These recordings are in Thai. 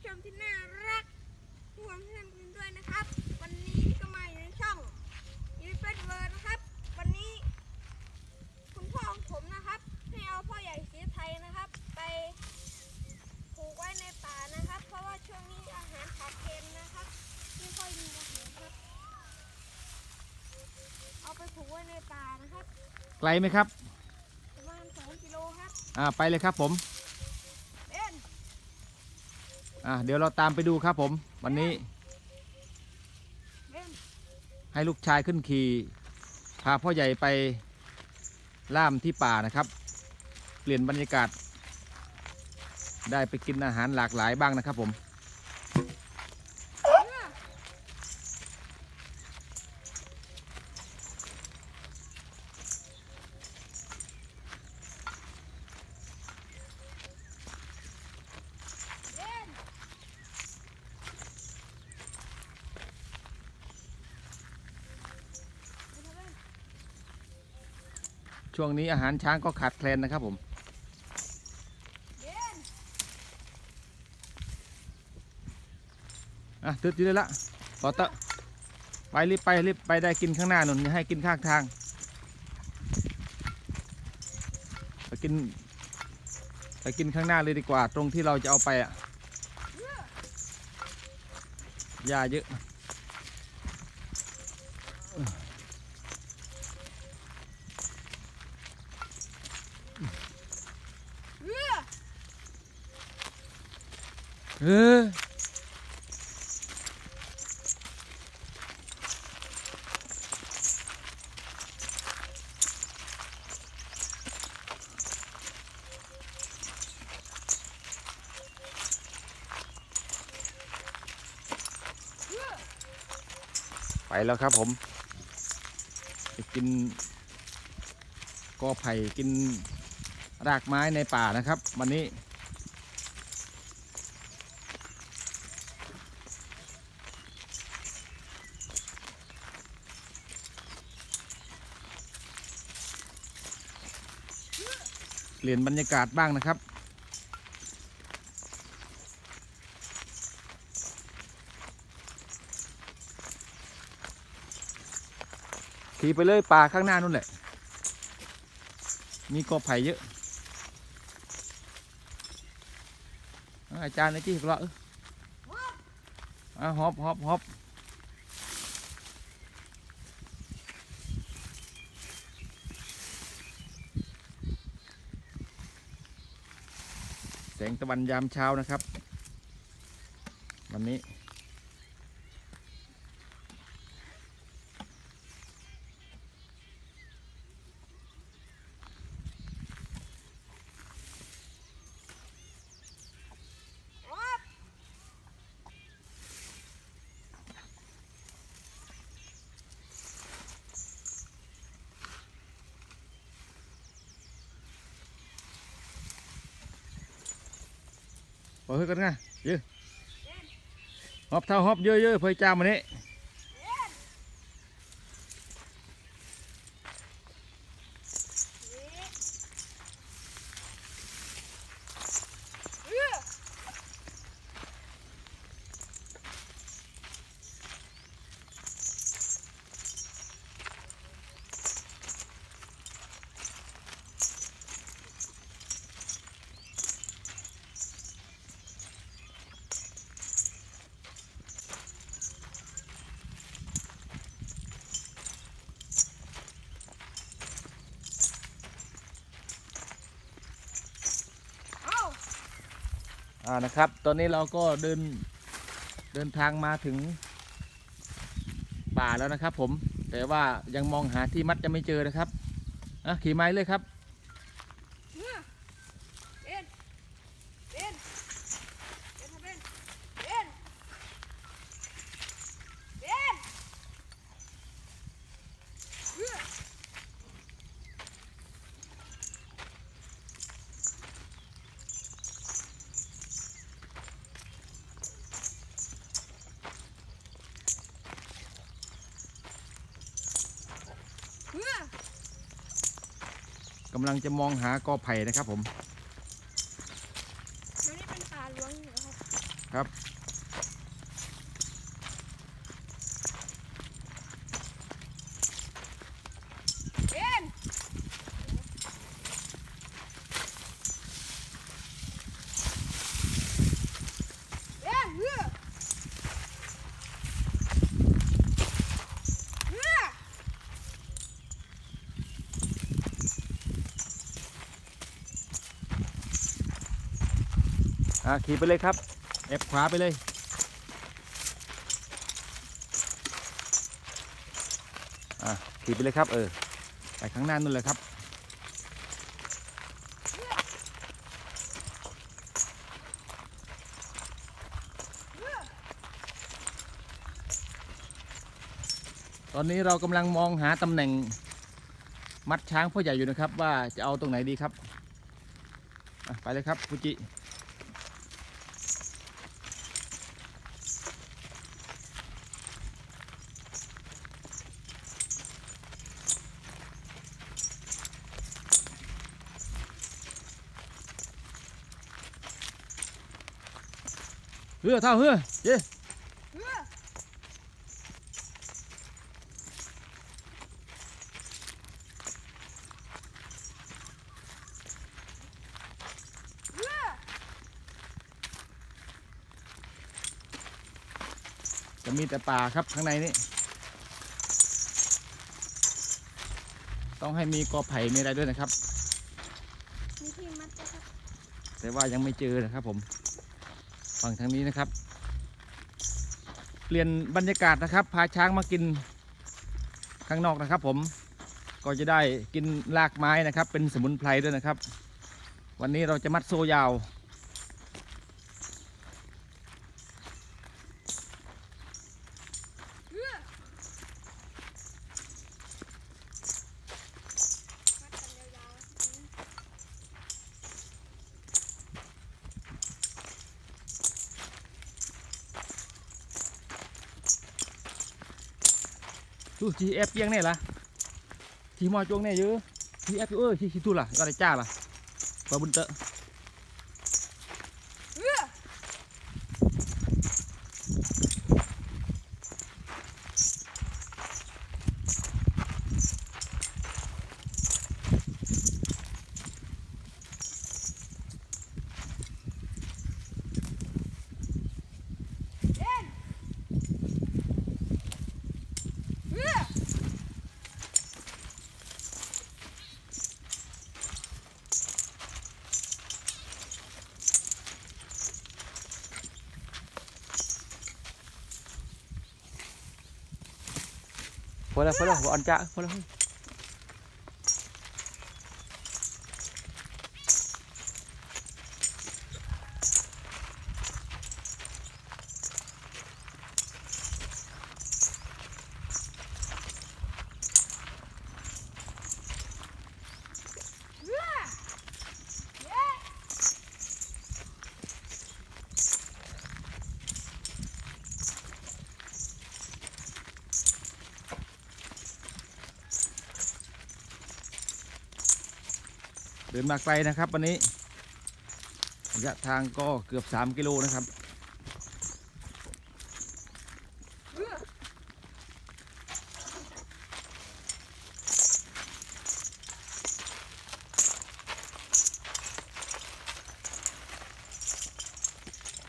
ผู้ชมที่น่ารักทุกคนที่ทำกินด้วยนะครับ วันนี้ก็มาอยู่ในช่องยูเฟสเวิร์นะครับ วันนี้คุณพ่อของผมนะครับ ให้เอาพ่อใหญ่สีไทยนะครับ ไปผูกไว้ในป่านะครับ เพราะว่าช่วงนี้อาหารขาดแคลนนะครับไม่ค่อยมีอาหารครับ เอาไปผูกไว้ในป่านะครับ ไกลไหมครับประมาณสองกิโลครับ อ่าไปเลยครับผม อะเดี๋ยวเราตามไปดูครับผม วันนี้ ให้ลูกชายขึ้นขี่พาพ่อใหญ่ไปล่ามที่ป่านะครับ เปลี่ยนบรรยากาศ ได้ไปกินอาหารหลากหลายบ้างนะครับผม เล่นเล่นเล่น ช่วงนี้อาหารช้างก็ขาดแคลนนะครับผมนอะตืดอยู่เลยละต่อเตะไปรีบไปรีบไปได้กินข้างหน้าหนุนให้กินข้างทางไปกินไปกินข้างหน้าเลยดีกว่า ตรงที่เราจะเอาไปอะหญ้าเยอะ เรือ เออไปแล้วครับผมไปกินกอไผ่กินรากไม้ในป่านะครับ วันนี้ เปลี่ยนบรรยากาศบ้างนะครับ ขี่ไปเลยป่าข้างหน้านู่นแหละ มีกอไผ่เยอะ อาอาจารย์ไอ้ที่ก็เอออะฮอบฮอบฮอบ แสงตะวันยามเช้านะครับ วันนี้ เฮ้ยกันไงเยอะฮอบเท่าฮอบเยอะๆเพื่อจามมันนี้ อ่านะครับ ตอนนี้เราก็เดินเดินทางมาถึงป่าแล้วนะครับ ผมแต่ว่ายังมองหาที่มัดจะไม่เจอนะครับอะขี่ไม้เลยครับ เรือเล่นเล่นเล่นครับเล่นเล่นเล่นเรือ เพื่อกำลังจะมองหากอไผ่นะครับผมมันนี่เป็นป่าหลวงอยู่นะครับ ครับ เอ็นเอ็นเรือเรือ อ่าขี่ไปเลยครับแอบขวาไปเลย อ่าขี่ไปเลยครับ เออ ไปข้างหน้านู่นเลยครับ ตอนนี้เรากำลังมองหาตำแหน่งมัดช้างพ่อใหญ่อยู่นะครับ ว่าจะเอาตรงไหนดีครับ ไปเลยครับฟูจิ เฮือเท่าเฮือเย่เรือเรือจะมีแต่ป่าครับข้างในนี่ต้องให้มีกอไผ่มีอะไรด้วยนะครับ มีที่มัดนะครับ แต่ว่ายังไม่เจอนะครับผม ฝั่งทางนี้นะครับ เปลี่ยนบรรยากาศนะครับ พาช้างมากินข้างนอกนะครับผมก็จะได้กินรากไม้นะครับ เป็นสมุนไพรด้วยนะครับ วันนี้เราจะมัดโซยาว เรือมัดกันยาวๆ ดูจีเอฟเกียงเนี่ยล่ะจีมอจวงเนี่ยเยอะจีเอฟเออจีจีตุล่ะก็ได้จ้าล่ะปลาบุญเตอะ พอแล้วพอแล้วบ่อันจ้าพอแล้ว เดินมาไกลนะครับวันนี้ระยะทางก็เกือบ 3 กิโลนะครับเรือ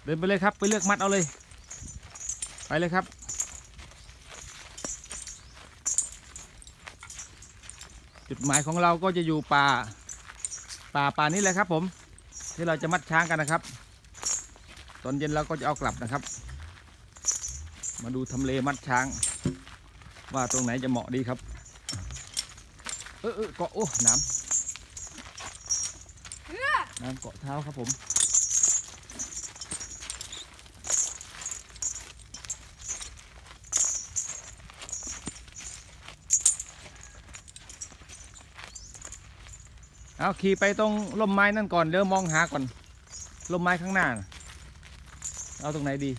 เดินไปเลยครับ ไปเลือกมัดเอาเลย ไปเลยครับจุดหมายของเราก็จะอยู่ป่า ป่าป่านี้แหละครับ ผม ที่เราจะมัดช้างกันนะครับ ตอนเย็นเราก็จะเอากลับนะครับ มาดูทำเลมัดช้าง ว่าตรงไหนจะเหมาะดีครับ เออเออเกาะโอ้น้ำน้ำเกาะเท้าครับผม เอาขี่ไปตรงร่มไม้นั่นก่อนเดี๋ยวมองหาก่อนร่มไม้ข้างหน้า เอาตรงไหนดี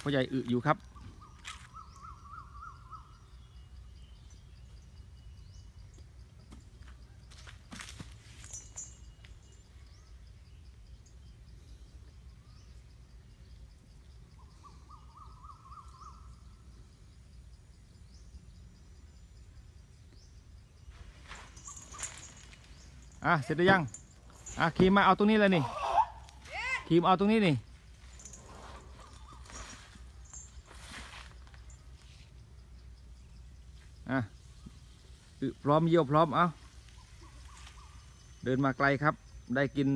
พ่อใหญ่อึอยู่ครับ อะ เสร็จหรือยัง อะครีมมาเอาตรงนี้เลยนี่ครีมเอาตรงนี้นี่อะอึ พร้อมเยี่ยวพร้อมเอาเดินมาไกลครับ ได้กิน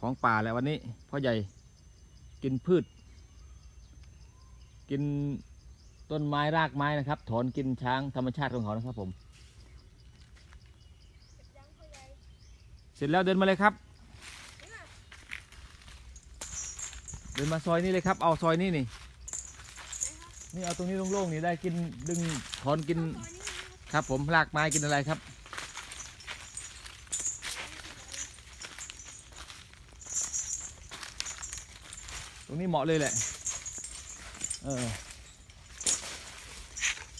ของป่าแล้ววันนี้พ่อใหญ่กินพืช กินต้นไม้รากไม้นะครับ ถอนกินช้างธรรมชาติของเขานะครับผม เสร็จแล้วเดินมาเลยครับ เดินมาซอยนี้เลยครับ เอาซอยนี้นี่นี่เอาตรงนี้โล่งๆนี่ได้กินดึงถอนกินอ ครับผมรากไม้กินอะไรครับ ตรงนี้เหมาะเลยแหละ เออ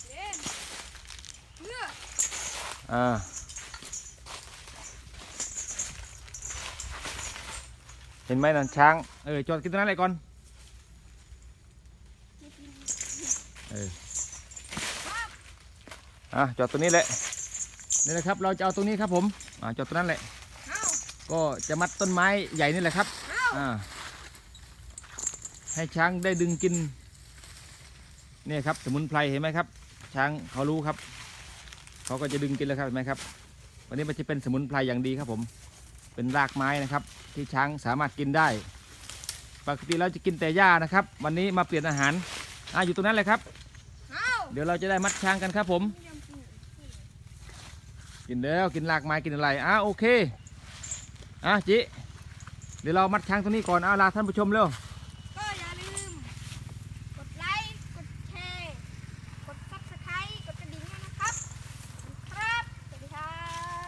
เด่นเลือกอ่าเห็นไหมนั่นช้าง เออจอดกินตรงนั้นเลยก่อน เออ อะจอดตรงนี้แหละนี่นะครับ เราจะเอาตรงนี้ครับผมอ่าจอดตรงนั้นแหละเอาก็จะมัดต้นไม้ใหญ่นี่แหละครับเอาอ่าให้ช้างได้ดึงกินเนี่ยครับสมุนไพรเห็นไหมครับ ช้างเขารู้ครับ เขาก็จะดึงกินแล้วครับเห็นไหมครับ วันนี้มันจะเป็นสมุนไพรอย่างดีครับผม เป็นรากไม้นะครับ ที่ช้างสามารถกินได้ ปกติเราจะกินแต่หญ้านะครับ วันนี้มาเปลี่ยนอาหารอ่าอยู่ตรงนั้นเลยครับเอาเดี๋ยวเราจะได้มัดช้างกันครับผมเยี่ยมจริง กินแล้วกินรากไม้กินอะไรอะโอเคอะจิเดี๋ยวเรามัดช้างตรงนี้ก่อนเอาลาท่านผู้ชมเร็วก็อย่าลืม กดไลค์ กดแชร์ กดซับสไครต์กดกระดิ่งด้วยนะครับ ครับ สวัสดีครั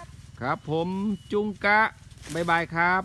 บ ครับผมจุงกะบายบายครับ